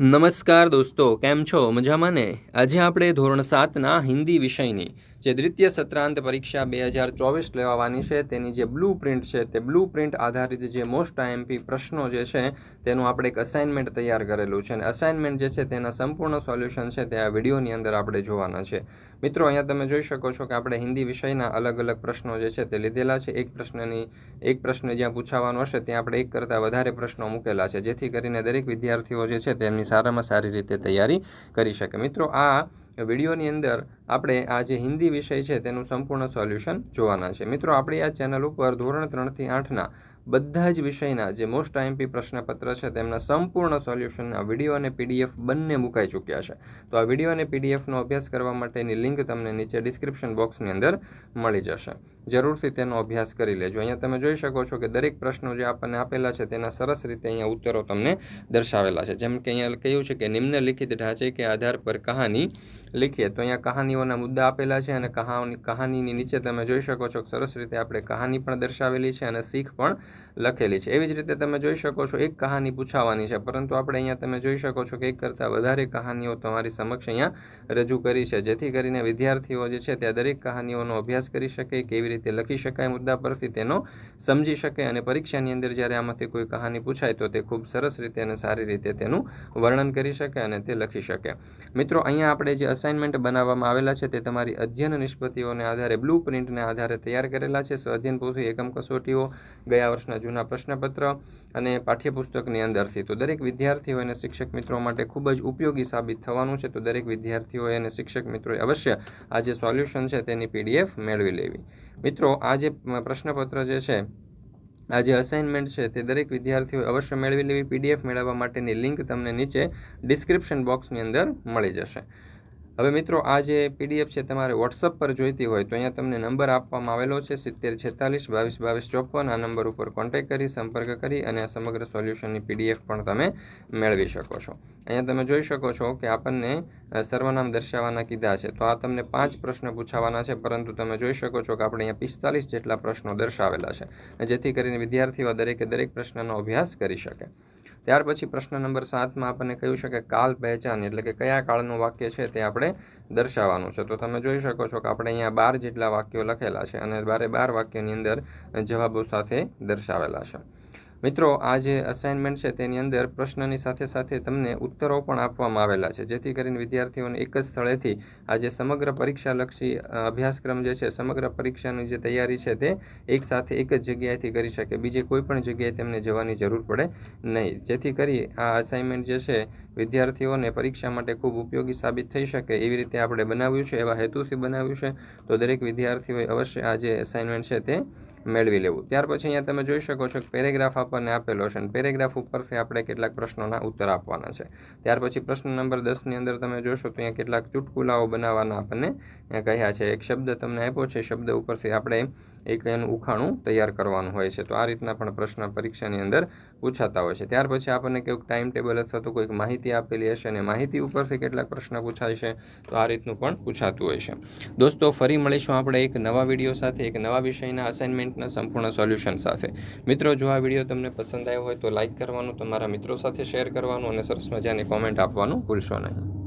નમસ્કાર દોસ્તો કેમ છો? મજામાં ને? આજે આપણે ધોરણ સાતના હિન્દી વિષયની જે દ્વિતીય સત્રાંત પરીક્ષા બે હજાર ચોવીસ લેવાવાની છે, તેની જે બ્લુ પ્રિન્ટ છે, તે બ્લુ પ્રિન્ટ આધારિત જે મોસ્ટ આઈએમપી પ્રશ્નો જે છે, તેનું આપણે એક અસાઇનમેન્ટ તૈયાર કરેલું છે. અને અસાઇનમેન્ટ જે છે, તેના સંપૂર્ણ સોલ્યુશન છે, તે આ વિડીયોની અંદર આપણે જોવાના છે. મિત્રો, અહીંયા તમે જોઈ શકો છો કે આપણે હિન્દી વિષયના અલગ અલગ પ્રશ્નો જે છે, તે લીધેલા છે. એક પ્રશ્નની, એક પ્રશ્ન જ્યાં પૂછાવાનો હશે, ત્યાં આપણે એક કરતાં વધારે પ્રશ્નો મૂકેલા છે, જેથી કરીને દરેક વિદ્યાર્થીઓ જે છે, તેમની સારામાં સારી રીતે તૈયારી કરી શકે. મિત્રો, આ વિડીયોની અંદર આપણે આ જે હિન્દી વિષય છે તેનું સંપૂર્ણ સોલ્યુશન જોવાના છે. મિત્રો, આપણી આ ચેનલ ઉપર ધોરણ ત્રણથી આઠના બધા જ વિષયના જે મોસ્ટ આઈએમપી પ્રશ્નપત્ર છે તેમના સંપૂર્ણ સોલ્યુશનના વીડિયો અને પીડીએફ બંને મુકાઈ ચૂક્યા છે. તો આ વીડિયો અને પીડીએફનો અભ્યાસ કરવા માટેની લિંક તમને નીચે ડિસ્ક્રિપ્શન બોક્સની અંદર મળી જશે. જરૂરથી તેનો અભ્યાસ કરી લેજો. અહીંયા તમે જોઈ શકો છો કે દરેક પ્રશ્નો જે આપણને આપેલા છે તેના સરસ રીતે અહીંયા ઉત્તરો તમને દર્શાવેલા છે. જેમ કે અહીંયા કહ્યું છે કે નિમ્નલિખિત ઢાંચે કે આધાર પર કહાની લખીએ. તો અહીંયા કહાનીઓના મુદ્દા આપેલા છે અને કહાની કહાનીની નીચે તમે જોઈ શકો છો સરસ રીતે આપણે કહાની પણ દર્શાવેલી છે અને શીખ પણ લખેલી છે. એવી જ રીતે તમે જોઈ શકો છો, એક કહાની પૂછાવાની છે, પરંતુ આપણે અહીંયા તમે જોઈ શકો છો કે એક કરતાં વધારે કહાનીઓ તમારી સમક્ષ અહીંયા રજૂ કરી છે. જેથી કરીને વિદ્યાર્થીઓ જે છે તે દરેક કહાનીઓનો અભ્યાસ કરી શકે, કેવી રીતે લખી શકાય, મુદ્દા પરથી તેનો સમજી શકે અને પરીક્ષાની અંદર જ્યારે આમાંથી કોઈ કહાની પૂછાય તો તે ખૂબ સરસ રીતે અને સારી રીતે તેનું વર્ણન કરી શકે અને તે લખી શકે. મિત્રો, અહીંયા આપણે જે અસાઇનમેન્ટ બનાવવામાં આવેલા છે તે તમારી અધ્યયન નિષ્પતિઓને આધારે બ્લુ પ્રિન્ટને આધારે તૈયાર કરેલા છે. સ્વાધ્યન પોથી એકમ કસોટીઓ ગયા વર્ષના જૂના પ્રશ્નપત્ર અને પાઠ્યપુસ્તકની અંદરથી. તો દરેક વિદ્યાર્થીઓ અને શિક્ષક મિત્રો માટે ખૂબ જ ઉપયોગી સાબિત થવાનું છે. તો દરેક વિદ્યાર્થીઓએ અને શિક્ષક મિત્રોએ અવશ્ય આ જે સોલ્યુશન છે તેની પીડીએફ મેળવી લેવી. મિત્રો, આ જે પ્રશ્નપત્ર જે છે, આ જે અસાઇનમેન્ટ છે તે દરેક વિદ્યાર્થીઓ અવશ્ય મેળવી લેવી. પીડીએફ મેળવવા માટેની લિંક તમને નીચે ડિસ્ક્રિપ્શન બોક્સની અંદર મળી જશે. હવે મિત્રો, આ જે પીડીએફ છે તમારે વોટ્સઅપ પર જોઈતી હોય તો અહીંયા તમને નંબર આપવામાં આવેલો છે, સિત્તેર છેતાલીસ, બાવીસ બાવીસ, ચોપન. આ નંબર ઉપર કોન્ટેક્ટ કરી, સંપર્ક કરી અને આ સમગ્ર સોલ્યુશનની પીડીએફ પણ તમે મેળવી શકો છો. અહીંયા તમે જોઈ શકો છો કે આપણને સર્વનામ દર્શાવવાના કીધા છે. તો આ તમને પાંચ પ્રશ્ન પૂછાવાના છે, પરંતુ તમે જોઈ શકો છો કે આપણે અહીંયા પિસ્તાલીસ જેટલા પ્રશ્નો દર્શાવેલા છે. જેથી કરીને વિદ્યાર્થીઓ દરેકે દરેક પ્રશ્નનો અભ્યાસ કરી શકે. ત્યાર પછી પ્રશ્ન નંબર સાતમાં આપણને કહ્યું છે કે કાલ પહેચાન એટલે કે કયા કાળનું વાક્ય છે તે આપણે દર્શાવવાનું છે. તો તમે જોઈ શકો છો કે આપણે અહીંયા બાર જેટલા વાક્યો લખેલા છે અને બારે બાર વાક્યની અંદર જવાબો સાથે દર્શાવેલા છે. મિત્રો, આ જે અસાઇનમેન્ટ છે તેની અંદર પ્રશ્નની સાથે સાથે તમને ઉત્તરો પણ આપવામાં આવેલા છે. જેથી કરીને વિદ્યાર્થીઓને એક જ સ્થળેથી આ જે સમગ્ર પરીક્ષાલક્ષી અભ્યાસક્રમ જે છે, સમગ્ર પરીક્ષાની જે તૈયારી છે તે એક સાથે એક જ જગ્યાએથી કરી શકે. બીજે કોઈ પણ જગ્યાએ તેમને જવાની જરૂર પડે નહીં. જેથી કરી આ અસાઇનમેન્ટ જે છે વિદ્યાર્થીઓને પરીક્ષા માટે ખૂબ ઉપયોગી સાબિત થઈ શકે એવી રીતે આપણે બનાવ્યું છે, એવા હેતુથી બનાવ્યું છે. તો દરેક વિદ્યાર્થીઓએ અવશ્ય આ જે અસાઇનમેન્ટ છે તે મેળવી લેવું. ત્યાર પછી અહીંયા તમે જોઈ શકો છો કે પેરેગ્રાફ આપણને આપેલો છે અને પેરેગ્રાફ ઉપરથી આપણે કેટલાક પ્રશ્નોના ઉત્તર આપવાના છે. ત્યાર પછી પ્રશ્ન નંબર દસની અંદર તમે જોશો તો અહીંયા કેટલાક ચુટકુલાઓ બનાવવાના આપણને કહ્યા છે. એક શબ્દ તમને આપ્યો છે, શબ્દ ઉપરથી આપણે એક એનું ઉખાણું તૈયાર કરવાનું હોય છે. તો આ રીતના પણ પ્રશ્ન પરીક્ષાની અંદર પૂછાતા હોય છે. ત્યાર પછી આપણને કેવું ટાઈમ ટેબલ અથવા તો કોઈક માહિતી આપેલી હશે અને માહિતી ઉપરથી કેટલાક પ્રશ્ન પૂછાય છે, તો આ રીતનું પણ પૂછાતું હોય છે. દોસ્તો, ફરી મળીશું આપણે એક નવા વીડિયો સાથે, એક નવા વિષયના અસાઇનમેન્ટના સંપૂર્ણ સોલ્યુશન સાથે. મિત્રો, જો આ વીડિયો તમને પસંદ આવ્યો હોય તો લાઇક કરવાનું, તમારા મિત્રો સાથે શેર કરવાનું અને સરસ મજાની કોમેન્ટ આપવાનું ભૂલશો નહીં.